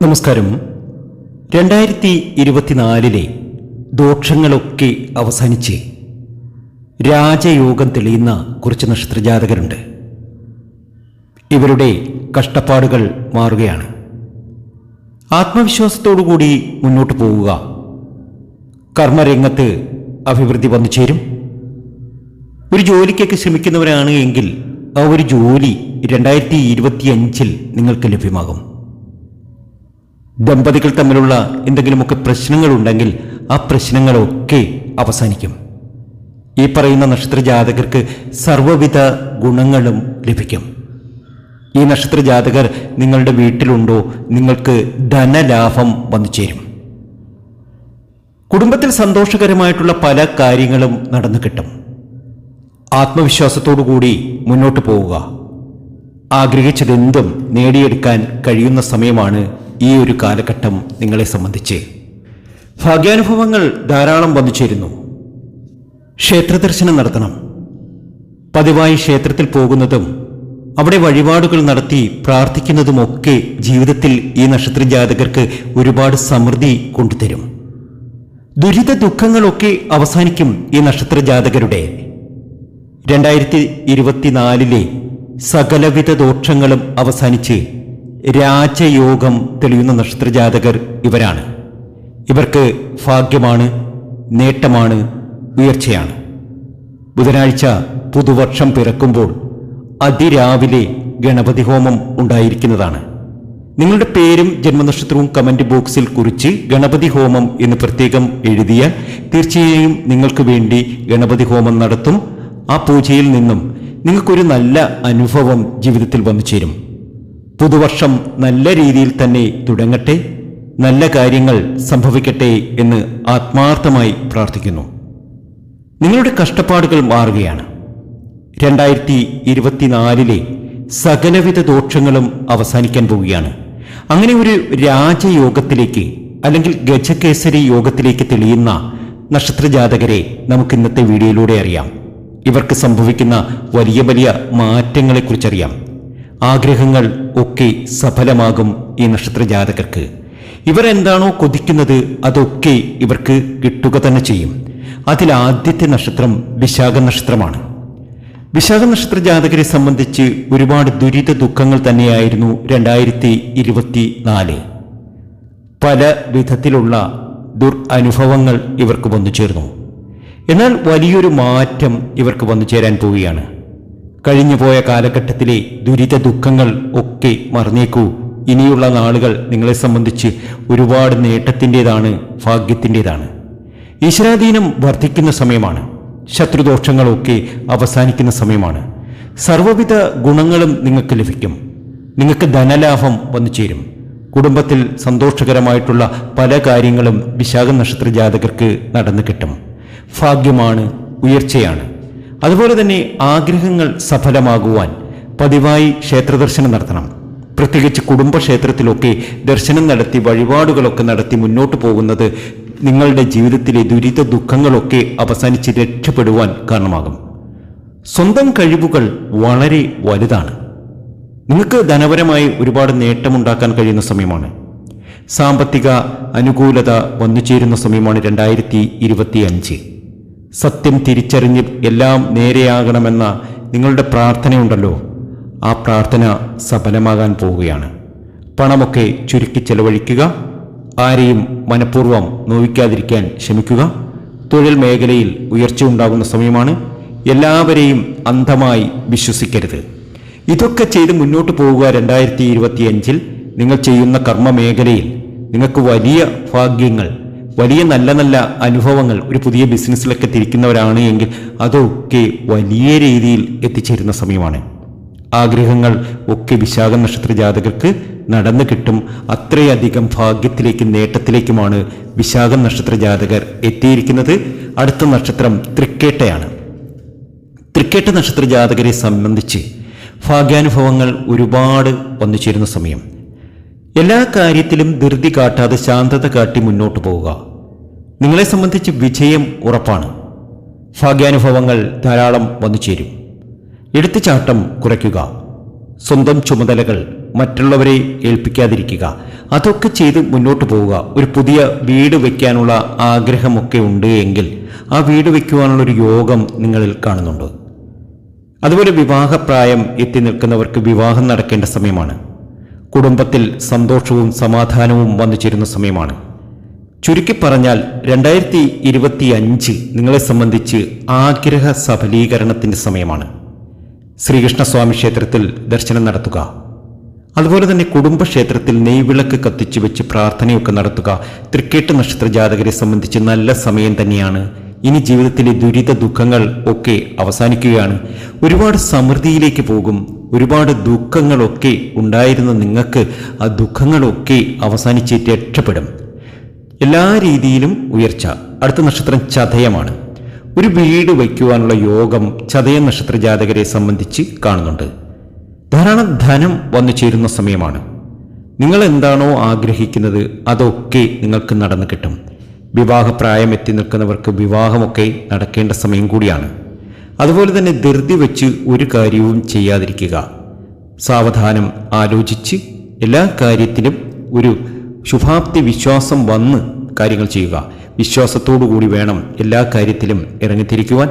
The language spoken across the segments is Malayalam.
നമസ്കാരം. രണ്ടായിരത്തി ഇരുപത്തിനാലിലെ ദോഷങ്ങളൊക്കെ അവസാനിച്ച് രാജയോഗം തെളിയുന്ന കുറച്ച് നക്ഷത്രജാതകരുണ്ട്. ഇവരുടെ കഷ്ടപ്പാടുകൾ മാറുകയാണ്. ആത്മവിശ്വാസത്തോടുകൂടി മുന്നോട്ട് പോവുക. കർമ്മരംഗത്ത് അഭിവൃദ്ധി വന്നു ചേരും. ഒരു ജോലിക്കൊക്കെ ശ്രമിക്കുന്നവരാണ് എങ്കിൽ ആ ഒരു ജോലി രണ്ടായിരത്തി ഇരുപത്തിയഞ്ചിൽ നിങ്ങൾക്ക് ലഭ്യമാകും. ദമ്പതികൾ തമ്മിലുള്ള എന്തെങ്കിലുമൊക്കെ പ്രശ്നങ്ങളുണ്ടെങ്കിൽ ആ പ്രശ്നങ്ങളൊക്കെ അവസാനിക്കും. ഈ പറയുന്ന നക്ഷത്ര ജാതകർക്ക് സർവവിധ ഗുണങ്ങളും ലഭിക്കും. ഈ നക്ഷത്ര ജാതകർ നിങ്ങളുടെ വീട്ടിലുണ്ടോ? നിങ്ങൾക്ക് ധനലാഭം വന്നു ചേരും. കുടുംബത്തിൽ സന്തോഷകരമായിട്ടുള്ള പല കാര്യങ്ങളും നടന്നു കിട്ടും. ആത്മവിശ്വാസത്തോടു കൂടി മുന്നോട്ട് പോവുക. ആഗ്രഹിച്ചതെന്തും നേടിയെടുക്കാൻ കഴിയുന്ന സമയമാണ് ഈ ഒരു കാലഘട്ടം നിങ്ങളെ സംബന്ധിച്ച്. ഭാഗ്യാനുഭവങ്ങൾ ധാരാളം വന്നു ചേരുന്നു ക്ഷേത്രദർശനം നടത്തണം. പതിവായി ക്ഷേത്രത്തിൽ പോകുന്നതും അവിടെ വഴിപാടുകൾ നടത്തി പ്രാർത്ഥിക്കുന്നതുമൊക്കെ ജീവിതത്തിൽ ഈ നക്ഷത്ര ജാതകർക്ക് ഒരുപാട് സമൃദ്ധി കൊണ്ടുതരും. ദുരിത ദുഃഖങ്ങളൊക്കെ അവസാനിക്കും ഈ നക്ഷത്ര ജാതകരുടെ രണ്ടായിരത്തി ഇരുപത്തിനാലിലെ സകലവിധ ദോഷങ്ങളും അവസാനിച്ച് രാജയോഗം തെളിയുന്ന നക്ഷത്രജാതകർ ഇവരാണ്. ഇവർക്ക് ഭാഗ്യമാണ് നേട്ടമാണ് ഉയർച്ചയാണ്. ബുധനാഴ്ച പുതുവർഷം പിറക്കുമ്പോൾ അതിരാവിലെ ഗണപതി ഹോമം ഉണ്ടായിരിക്കുന്നതാണ്. നിങ്ങളുടെ പേരും ജന്മനക്ഷത്രവും കമന്റ് ബോക്സിൽ കുറിച്ച് ഗണപതി ഹോമം എന്ന് പ്രത്യേകം എഴുതിയാൽ തീർച്ചയായും നിങ്ങൾക്ക് വേണ്ടി ഗണപതി ഹോമം നടത്തും. ആ പൂജയിൽ നിന്നും നിങ്ങൾക്കൊരു നല്ല അനുഭവം ജീവിതത്തിൽ വന്നു ചേരും പുതുവർഷം നല്ല രീതിയിൽ തന്നെ തുടങ്ങട്ടെ നല്ല കാര്യങ്ങൾ സംഭവിക്കട്ടെ എന്ന് ആത്മാർത്ഥമായി പ്രാർത്ഥിക്കുന്നു. നിങ്ങളുടെ കഷ്ടപ്പാടുകൾ മാറുകയാണ്. രണ്ടായിരത്തി ഇരുപത്തിനാലിലെ സകലവിധ ദോഷങ്ങളും അവസാനിക്കാൻ പോവുകയാണ്. അങ്ങനെ ഒരു രാജയോഗത്തിലേക്ക് അല്ലെങ്കിൽ ഗജകേസരി യോഗത്തിലേക്ക് തെളിയുന്ന നക്ഷത്രജാതകരെ നമുക്ക് ഇന്നത്തെ വീഡിയോയിലൂടെ അറിയാം. ഇവർക്ക് സംഭവിക്കുന്ന വലിയ വലിയ മാറ്റങ്ങളെക്കുറിച്ചറിയാം. ആഗ്രഹങ്ങൾ ഒക്കെ സഫലമാകും ഈ നക്ഷത്രജാതകർക്ക്. ഇവർ എന്താണോ കൊതിക്കുന്നത് അതൊക്കെ ഇവർക്ക് കിട്ടുക തന്നെ ചെയ്യും. അതിൽ ആദ്യത്തെ നക്ഷത്രം വിശാഖ നക്ഷത്രമാണ്. വിശാഖ നക്ഷത്ര ജാതകരെ സംബന്ധിച്ച് ഒരുപാട് ദുരിത ദുഃഖങ്ങൾ തന്നെയായിരുന്നു രണ്ടായിരത്തി ഇരുപത്തി നാല് പല വിധത്തിലുള്ള ദുർ അനുഭവങ്ങൾ ഇവർക്ക് വന്നു ചേർന്നു. എന്നാൽ വലിയൊരു മാറ്റം ഇവർക്ക് വന്നു ചേരാൻ പോവുകയാണ്. കഴിഞ്ഞുപോയ കാലഘട്ടത്തിലെ ദുരിത ദുഃഖങ്ങൾ ഒക്കെ മറന്നേക്കൂ. ഇനിയുള്ള നാളുകൾ നിങ്ങളെ സംബന്ധിച്ച് ഒരുപാട് നേട്ടത്തിന്റെതാണ് ഭാഗ്യത്തിന്റെതാണ്. ഈശ്വരാധീനം വർദ്ധിക്കുന്ന സമയമാണ്. ശത്രുദോഷങ്ങളൊക്കെ അവസാനിക്കുന്ന സമയമാണ്. സർവവിധ ഗുണങ്ങളും നിങ്ങൾക്ക് ലഭിക്കും. നിങ്ങൾക്ക് ധനലാഭം വന്നു ചേരും. കുടുംബത്തിൽ സന്തോഷകരമായിട്ടുള്ള പല കാര്യങ്ങളും വിശാഖ നക്ഷത്ര ജാതകർക്ക് നടന്നു കിട്ടും. ഭാഗ്യമാണ് ഉയർച്ചയാണ്. അതുപോലെ തന്നെ ആഗ്രഹങ്ങൾ സഫലമാകുവാൻ പതിവായി ക്ഷേത്രദർശനം നടത്തണം. പ്രത്യേകിച്ച് കുടുംബക്ഷേത്രത്തിലൊക്കെ ദർശനം നടത്തി വഴിപാടുകളൊക്കെ നടത്തി മുന്നോട്ട് പോകുന്നത് നിങ്ങളുടെ ജീവിതത്തിലെ ദുരിത ദുഃഖങ്ങളൊക്കെ അവസാനിച്ച് രക്ഷപ്പെടുവാൻ കാരണമാകും. സ്വന്തം കഴിവുകൾ വളരെ വലുതാണ്. നിങ്ങൾക്ക് ധനപരമായി ഒരുപാട് നേട്ടമുണ്ടാക്കാൻ കഴിയുന്ന സമയമാണ്. സാമ്പത്തിക അനുകൂലത വന്നു ചേരുന്ന സമയമാണ് രണ്ടായിരത്തി ഇരുപത്തി അഞ്ച് സത്യം തിരിച്ചറിഞ്ഞ് എല്ലാം നേരെയാകണമെന്ന നിങ്ങളുടെ പ്രാർത്ഥനയുണ്ടല്ലോ. ആ പ്രാർത്ഥന സഫലമാകാൻ പോവുകയാണ്. പണമൊക്കെ ചുരുക്കി ചെലവഴിക്കുക ആരെയും മനഃപൂർവം നോവിക്കാതിരിക്കാൻ ശ്രമിക്കുക. തൊഴിൽ മേഖലയിൽ ഉയർച്ച ഉണ്ടാകുന്ന സമയമാണ് എല്ലാവരെയും അന്ധമായി വിശ്വസിക്കരുത്. ഇതൊക്കെ ചെയ്ത് മുന്നോട്ട് പോവുക രണ്ടായിരത്തി ഇരുപത്തിയഞ്ചിൽ നിങ്ങൾ ചെയ്യുന്ന കർമ്മ മേഖലയിൽ നിങ്ങൾക്ക് വലിയ ഭാഗ്യങ്ങൾ വലിയ നല്ല നല്ല അനുഭവങ്ങൾ ഒരു പുതിയ ബിസിനസ്സിലൊക്കെ തിരിക്കുന്നവരാണ് എങ്കിൽ അതൊക്കെ വലിയ രീതിയിൽ എത്തിച്ചേരുന്ന സമയമാണ്. ആഗ്രഹങ്ങൾ ഒക്കെ വിശാഖ നക്ഷത്ര ജാതകർക്ക് നടന്നു കിട്ടും. അത്രയധികം ഭാഗ്യത്തിലേക്കും നേട്ടത്തിലേക്കുമാണ് വിശാഖ നക്ഷത്ര ജാതകർ എത്തിയിരിക്കുന്നത്. അടുത്ത നക്ഷത്രം തൃക്കേട്ടയാണ്. തൃക്കേട്ട നക്ഷത്ര ജാതകരെ സംബന്ധിച്ച് ഭാഗ്യാനുഭവങ്ങൾ ഒരുപാട് വന്നു ചേരുന്ന സമയം. എല്ലാ കാര്യത്തിലും ധൃതി കാട്ടാതെ ശാന്തത കാട്ടി മുന്നോട്ട് പോവുക. നിങ്ങളെ സംബന്ധിച്ച് വിജയം ഉറപ്പാണ്. ഭാഗ്യാനുഭവങ്ങൾ ധാരാളം വന്നു ചേരും. എടുത്തുചാട്ടം കുറയ്ക്കുക. സ്വന്തം ചുമതലകൾ മറ്റുള്ളവരെ ഏൽപ്പിക്കാതിരിക്കുക. അതൊക്കെ ചെയ്ത് മുന്നോട്ട് പോവുക. ഒരു പുതിയ വീട് വയ്ക്കാനുള്ള ആഗ്രഹമൊക്കെ ഉണ്ട് എങ്കിൽ ആ വീട് വയ്ക്കുവാനുള്ള ഒരു യോഗം നിങ്ങളിൽ കാണുന്നുണ്ട്. അതുപോലെ വിവാഹപ്രായം എത്തി നിൽക്കുന്നവർക്ക് വിവാഹം നടക്കേണ്ട സമയമാണ്. കുടുംബത്തിൽ സന്തോഷവും സമാധാനവും വന്നു ചേരുന്ന സമയമാണ്. ചുരുക്കി പറഞ്ഞാൽ രണ്ടായിരത്തി ഇരുപത്തി അഞ്ച് നിങ്ങളെ സംബന്ധിച്ച് ആഗ്രഹ സഫലീകരണത്തിന്റെ സമയമാണ്. ശ്രീകൃഷ്ണസ്വാമി ക്ഷേത്രത്തിൽ ദർശനം നടത്തുക. അതുപോലെ തന്നെ കുടുംബക്ഷേത്രത്തിൽ നെയ്വിളക്ക് കത്തിച്ചു വെച്ച് പ്രാർത്ഥനയൊക്കെ നടത്തുക. തൃക്കേട്ട് നക്ഷത്ര ജാതകരെ സംബന്ധിച്ച് നല്ല സമയം തന്നെയാണ്. ഇനി ജീവിതത്തിലെ ദുരിത ദുഃഖങ്ങൾ ഒക്കെ അവസാനിക്കുകയാണ്. ഒരുപാട് സമൃദ്ധിയിലേക്ക് പോകും. ഒരുപാട് ദുഃഖങ്ങളൊക്കെ ഉണ്ടായിരുന്ന നിങ്ങൾക്ക് ആ ദുഃഖങ്ങളൊക്കെ അവസാനിച്ച് രക്ഷപ്പെടും. എല്ലാ രീതിയിലും ഉയർച്ച. അടുത്ത നക്ഷത്രം ചതയമാണ്. ഒരു വീട് വയ്ക്കുവാനുള്ള യോഗം ചതയ നക്ഷത്ര ജാതകരെ സംബന്ധിച്ച് കാണുന്നുണ്ട്. ധാരാളം ധനം വന്നു ചേരുന്ന സമയമാണ്. നിങ്ങൾ എന്താണോ ആഗ്രഹിക്കുന്നത് അതൊക്കെ നിങ്ങൾക്ക് നടന്നു കിട്ടും. വിവാഹപ്രായം എത്തി നിൽക്കുന്നവർക്ക് വിവാഹമൊക്കെ നടക്കേണ്ട സമയം കൂടിയാണ്. അതുപോലെ തന്നെ ധൃതി വെച്ച് ഒരു കാര്യവും ചെയ്യാതിരിക്കുക. സാവധാനം ആലോചിച്ച് എല്ലാ കാര്യത്തിലും ഒരു ശുഭാപ്തി വിശ്വാസം വന്ന് കാര്യങ്ങൾ ചെയ്യുക. വിശ്വാസത്തോടുകൂടി വേണം എല്ലാ കാര്യത്തിലും ഇറങ്ങിത്തിരിക്കുവാൻ.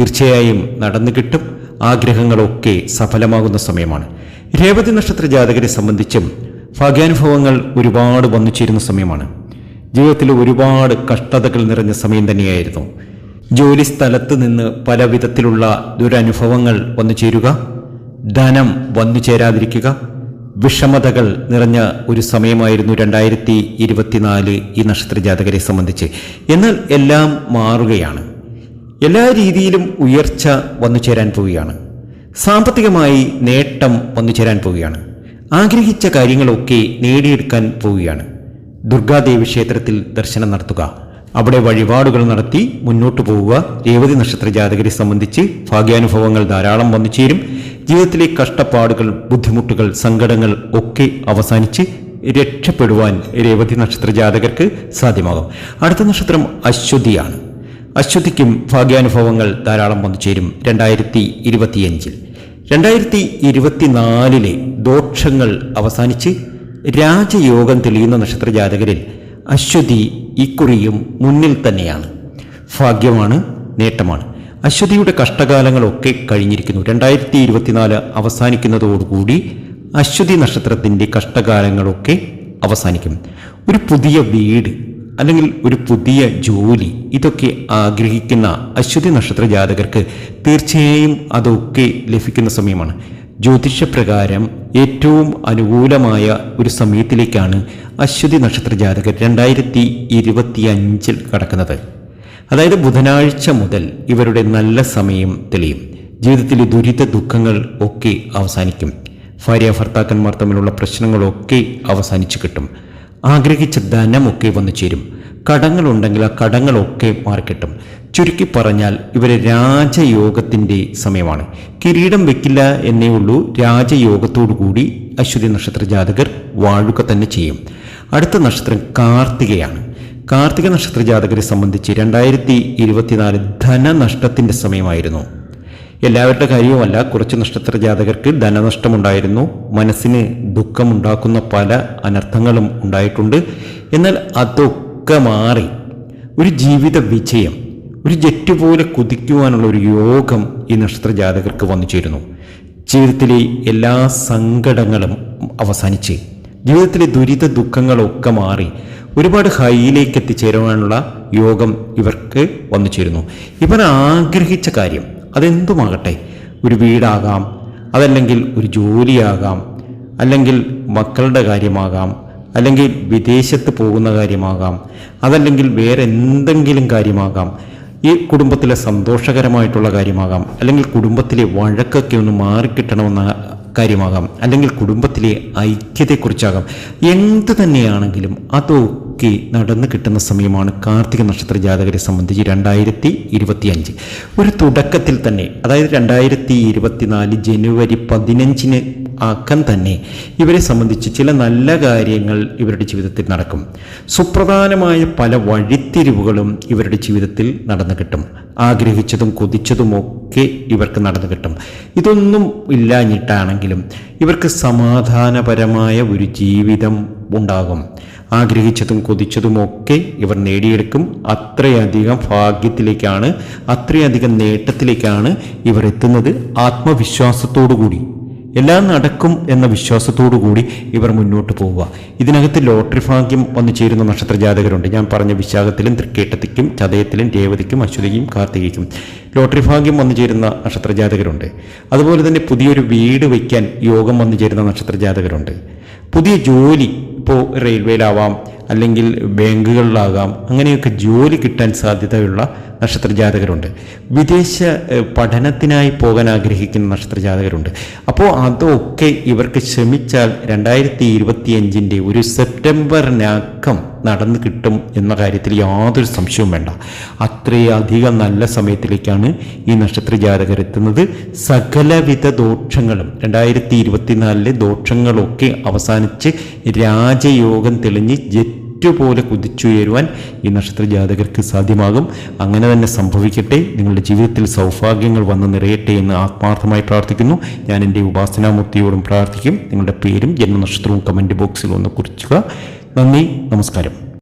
തീർച്ചയായും നടന്നു കിട്ടും. ആഗ്രഹങ്ങളൊക്കെ സഫലമാകുന്ന സമയമാണ്. രേവതി നക്ഷത്ര ജാതകരെ സംബന്ധിച്ചും ഭാഗ്യാനുഭവങ്ങൾ ഒരുപാട് വന്നു ചേരുന്ന സമയമാണ്. ജീവിതത്തിൽ ഒരുപാട് കഷ്ടതകൾ നിറഞ്ഞ സമയം തന്നെയായിരുന്നു. ജോലി സ്ഥലത്ത് നിന്ന് പല വിധത്തിലുള്ള ദുരനുഭവങ്ങൾ വന്നു ചേരുക. ധനം വന്നു ചേരാതിരിക്കുക. വിഷമതകൾ നിറഞ്ഞ ഒരു സമയമായിരുന്നു രണ്ടായിരത്തി ഇരുപത്തിനാല് ഈ നക്ഷത്ര ജാതകരെ സംബന്ധിച്ച്. എന്നാൽ എല്ലാം മാറുകയാണ്. എല്ലാ രീതിയിലും ഉയർച്ച വന്നു ചേരാൻ പോവുകയാണ്. സാമ്പത്തികമായി നേട്ടം വന്നു ചേരാൻ പോവുകയാണ്. ആഗ്രഹിച്ച കാര്യങ്ങളൊക്കെ നേടിയെടുക്കാൻ പോവുകയാണ്. ദുർഗാദേവി ക്ഷേത്രത്തിൽ ദർശനം നടത്തുക. അവിടെ വഴിപാടുകൾ നടത്തി മുന്നോട്ട് പോവുക. രേവതി നക്ഷത്ര ജാതകരെ സംബന്ധിച്ച് ഭാഗ്യാനുഭവങ്ങൾ ധാരാളം വന്നു ചേരും. ജീവിതത്തിലെ കഷ്ടപ്പാടുകൾ ബുദ്ധിമുട്ടുകൾ സങ്കടങ്ങൾ ഒക്കെ അവസാനിച്ച് രക്ഷപ്പെടുവാൻ രേവതി നക്ഷത്ര ജാതകർക്ക് സാധ്യമാകും. അടുത്ത നക്ഷത്രം അശ്വതിയാണ്. അശ്വതിക്കും ഭാഗ്യാനുഭവങ്ങൾ ധാരാളം വന്നു ചേരും രണ്ടായിരത്തി ഇരുപത്തിയഞ്ചിൽ രണ്ടായിരത്തി ഇരുപത്തിനാലിലെ ദോഷങ്ങൾ അവസാനിച്ച് രാജയോഗം തെളിയുന്ന നക്ഷത്ര ജാതകരിൽ അശ്വതി ഇക്കുറിയും മുന്നിൽ തന്നെയാണ്. ഭാഗ്യമാണ് നേട്ടമാണ്. അശ്വതിയുടെ കഷ്ടകാലങ്ങളൊക്കെ കഴിഞ്ഞിരിക്കുന്നു. രണ്ടായിരത്തി ഇരുപത്തിനാല് അവസാനിക്കുന്നതോടുകൂടി അശ്വതി നക്ഷത്രത്തിന്റെ കഷ്ടകാലങ്ങളൊക്കെ അവസാനിക്കും. ഒരു പുതിയ വീട് അല്ലെങ്കിൽ ഒരു പുതിയ ജോലി ഇതൊക്കെ ആഗ്രഹിക്കുന്ന അശ്വതി നക്ഷത്ര ജാതകർക്ക് തീർച്ചയായും അതൊക്കെ ലഭിക്കുന്ന സമയമാണ്. ജ്യോതിഷപ്രകാരം ഏറ്റവും അനുകൂലമായ ഒരു സമയത്തിലേക്കാണ് അശ്വതി നക്ഷത്ര ജാതകർ രണ്ടായിരത്തി ഇരുപത്തിയഞ്ചിൽ കടക്കുന്നത്. അതായത് ബുധനാഴ്ച മുതൽ ഇവരുടെ നല്ല സമയം തെളിയും. ജീവിതത്തിലെ ദുരിത ദുഃഖങ്ങൾ ഒക്കെ അവസാനിക്കും. ഭാര്യ ഭർത്താക്കന്മാർ തമ്മിലുള്ള പ്രശ്നങ്ങളൊക്കെ അവസാനിച്ചു കിട്ടും. ആഗ്രഹിച്ച ധനമൊക്കെ വന്നു ചേരും. കടങ്ങളുണ്ടെങ്കിൽ ആ കടങ്ങളൊക്കെ മാറിക്കിട്ടും. ചുരുക്കി പറഞ്ഞാൽ ഇവരെ രാജയോഗത്തിന്റെ സമയമാണ്. കിരീടം വെക്കില്ല എന്നേ ഉള്ളൂ. രാജയോഗത്തോടു കൂടി അശ്വതി നക്ഷത്ര ജാതകർ വാഴുക തന്നെ ചെയ്യും. അടുത്ത നക്ഷത്രം കാർത്തികയാണ്. കാർത്തിക നക്ഷത്ര ജാതകരെ സംബന്ധിച്ച് രണ്ടായിരത്തി ഇരുപത്തിനാല് ധനനഷ്ടത്തിന്റെ സമയമായിരുന്നു. എല്ലാവരുടെ കാര്യവുമല്ല കുറച്ച് നക്ഷത്ര ജാതകർക്ക് ധനനഷ്ടമുണ്ടായിരുന്നു. മനസ്സിന് ദുഃഖമുണ്ടാക്കുന്ന പല അനർത്ഥങ്ങളും ഉണ്ടായിട്ടുണ്ട്. എന്നാൽ അതൊക്കെ മാറി. ഒരു ജീവിത വിജയം ഒരു ജെറ്റ് പോലെ കുതിക്കുവാനുള്ള ഒരു യോഗം ഈ നക്ഷത്ര ജാതകർക്ക് വന്നു ചേരുന്നു. ജീവിതത്തിലെ എല്ലാ സങ്കടങ്ങളും അവസാനിച്ച് ജീവിതത്തിലെ ദുരിത ദുഃഖങ്ങളൊക്കെ മാറി ഒരുപാട് ഹൈയിലേക്ക് എത്തിച്ചേരുവാനുള്ള യോഗം ഇവർക്ക് വന്നു ചേരുന്നു. ഇവർ ആഗ്രഹിച്ച കാര്യം അതെന്തുമാകട്ടെ? ഒരു വീടാകാം അതല്ലെങ്കിൽ ഒരു ജോലിയാകാം അല്ലെങ്കിൽ മക്കളുടെ കാര്യമാകാം അല്ലെങ്കിൽ വിദേശത്ത് പോകുന്ന കാര്യമാകാം അതല്ലെങ്കിൽ വേറെ എന്തെങ്കിലും കാര്യമാകാം. ഈ കുടുംബത്തിലെ സന്തോഷകരമായിട്ടുള്ള കാര്യമാകാം അല്ലെങ്കിൽ കുടുംബത്തിലെ വഴക്കൊക്കെ ഒന്ന് മാറിക്കിട്ടണമെന്ന കാര്യമാകാം. അല്ലെങ്കിൽ കുടുംബത്തിലെ ഐക്യത്തെക്കുറിച്ചാകാം. എന്ത് തന്നെയാണെങ്കിലും അതൊക്കെ നടന്നു കിട്ടുന്ന സമയമാണ് കാർത്തിക നക്ഷത്ര ജാതകരെ സംബന്ധിച്ച് രണ്ടായിരത്തി ഇരുപത്തിയഞ്ച് ഒരു തുടക്കത്തിൽ തന്നെ അതായത് രണ്ടായിരത്തി ഇരുപത്തിനാല് ജനുവരി പതിനഞ്ചിന് ആക്കം തന്നെ ഇവരെ സംബന്ധിച്ച് ചില നല്ല കാര്യങ്ങൾ ഇവരുടെ ജീവിതത്തിൽ നടക്കും. സുപ്രധാനമായ പല വഴിത്തിരിവുകളും ഇവരുടെ ജീവിതത്തിൽ നടന്നു കിട്ടും. ആഗ്രഹിച്ചതും കൊതിച്ചതുമൊക്കെ ഇവർക്ക് നടന്നു കിട്ടും. ഇതൊന്നും ഇല്ലാഞ്ഞിട്ടാണെങ്കിലും ഇവർക്ക് സമാധാനപരമായ ഒരു ജീവിതം ഉണ്ടാകും. ആഗ്രഹിച്ചതും കൊതിച്ചതുമൊക്കെ ഇവർ നേടിയെടുക്കും. അത്രയധികം ഭാഗ്യത്തിലേക്കാണ് അത്രയധികം നേട്ടത്തിലേക്കാണ് ഇവർ എത്തുന്നത്. ആത്മവിശ്വാസത്തോടു കൂടി എല്ലാം നടക്കും എന്ന വിശ്വാസത്തോടു കൂടി ഇവർ മുന്നോട്ട് പോവുക. ഇതിനകത്ത് ലോട്ടറി ഭാഗ്യം വന്നു ചേരുന്ന നക്ഷത്ര ജാതകരുണ്ട് ഞാൻ പറഞ്ഞ വിശാഖത്തിലും തൃക്കേട്ടത്തിക്കും ചതയത്തിലും രേവതിക്കും അശ്വതിക്കും കാർത്തികയ്ക്കും ലോട്ടറി ഭാഗ്യം വന്നു ചേരുന്ന നക്ഷത്ര ജാതകരുണ്ട് അതുപോലെ തന്നെ പുതിയൊരു വീട് വയ്ക്കാൻ യോഗം വന്നു ചേരുന്ന നക്ഷത്ര ജാതകരുണ്ട് പുതിയ ജോലി ഇപ്പോൾ റെയിൽവേയിലാവാം അല്ലെങ്കിൽ ബാങ്കുകളിലാകാം അങ്ങനെയൊക്കെ ജോലി കിട്ടാൻ സാധ്യതയുള്ള നക്ഷത്ര ജാതകരുണ്ട് വിദേശ പഠനത്തിനായി പോകാൻ ആഗ്രഹിക്കുന്ന നക്ഷത്രജാതകരുണ്ട്. അപ്പോൾ അതൊക്കെ ഇവർക്ക് ശ്രമിച്ചാൽ രണ്ടായിരത്തി ഇരുപത്തിയഞ്ചിന്റെ ഒരു സെപ്റ്റംബറിനക്കം നടന്നു കിട്ടും എന്ന കാര്യത്തിൽ യാതൊരു സംശയവും വേണ്ട. അത്രയധികം നല്ല സമയത്തിലേക്കാണ് ഈ നക്ഷത്ര ജാതകർ എത്തുന്നത്. സകലവിധ ദോഷങ്ങളും രണ്ടായിരത്തി ഇരുപത്തിനാലിലെ ദോഷങ്ങളൊക്കെ അവസാനിച്ച് രാജയോഗം തെളിഞ്ഞ് ജെറ്റുപോലെ കുതിച്ചുയരുവാൻ ഈ നക്ഷത്ര ജാതകർക്ക് സാധ്യമാകും. അങ്ങനെ തന്നെ സംഭവിക്കട്ടെ. നിങ്ങളുടെ ജീവിതത്തിൽ സൗഭാഗ്യങ്ങൾ വന്ന് നിറയട്ടെ എന്ന് ആത്മാർത്ഥമായി പ്രാർത്ഥിക്കുന്നു. ഞാൻ എന്റെ ഉപാസനാമൂർത്തിയോടും പ്രാർത്ഥിക്കും. നിങ്ങളുടെ പേരും ജന്മനക്ഷത്രവും കമന്റ് ബോക്സിൽ ഒന്ന് കുറിച്ചുക നന്ദി. നമസ്കാരം.